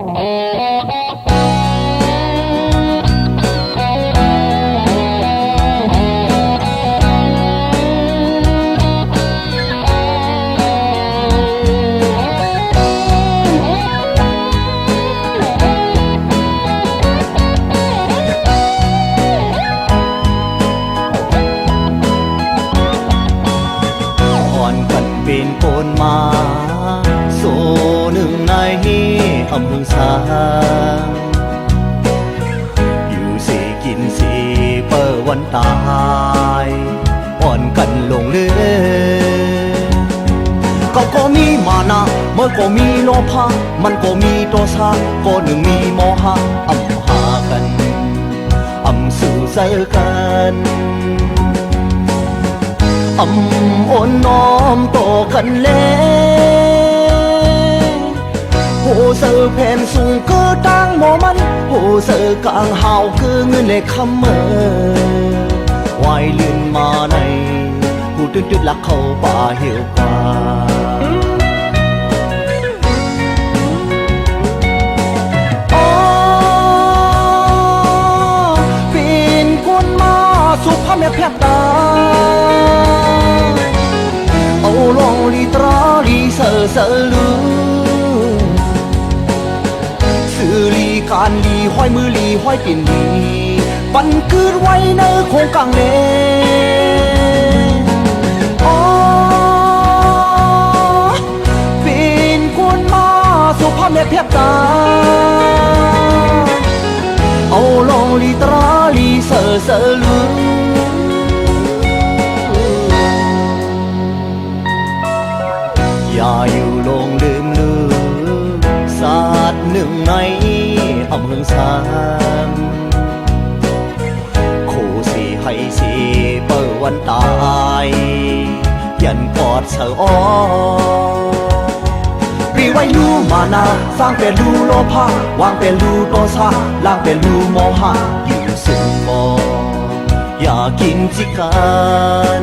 อ่ นะเมื่อก็มีโลภะมันก็มีโทสะก็หนึ่งมีโมหะอำหากันอำสู่เสกันอำอ่อนน้อมต่อกันแล้วหูเสือแผ่นสูงก็ตั้งหมอมันหูเสือกลางหาวคือเงินเลยคำเมอวายลื่นมาในหูตื้นตื้นลักเข้าป่าเหี่ยวกว่า สุภาพแม่แพบตาเอาลองลีตราลีเสอเสอลือสื่อลีการลีห้อยมือ อย่าอยู่ลงลืมลืมศาสตร์หนึ่งในอำเภอสามคู่สีให้สีเปิดวันตายยันกอดเสออรีไว้ลูมานาสร้างเป็นลูโลภะวางเป็นลูโตสะล่างเป็นลูโมหะอยู่สึงบออย่ากินจิกัน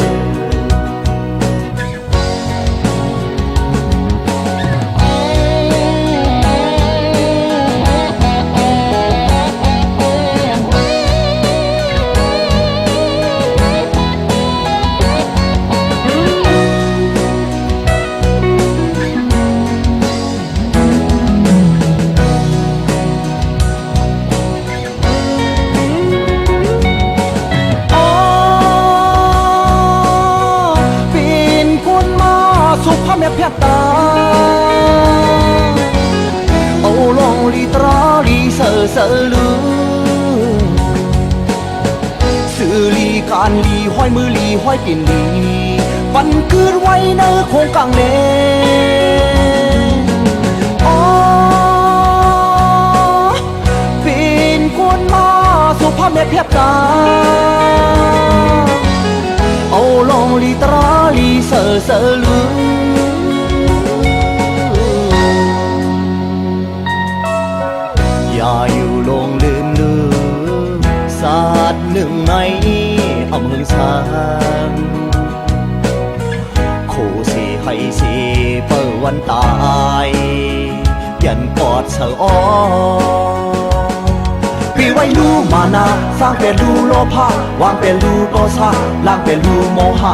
สุภาพแม่เพียตา เอาลองลีตราลีเสอเสอลือสื่อลีการลีห้อยมือลีห้อยตินลีปันคืนไว้ในโคงกลางเลอ๋อเป็นคนมาสุภาพแม่เพียบตา เอาลองลีตรา เสอเสอลืออย่าอยู่ลงลืมลืมศาสตร์หนึ่งในอำเภอสามคู่สีให้สีเปิดวันตายยันกอดเสออพี่ไว้ลูมานาสร้างเป็นลูโลภะวางเป็นลูโตสะล่างเป็นลูโมหะ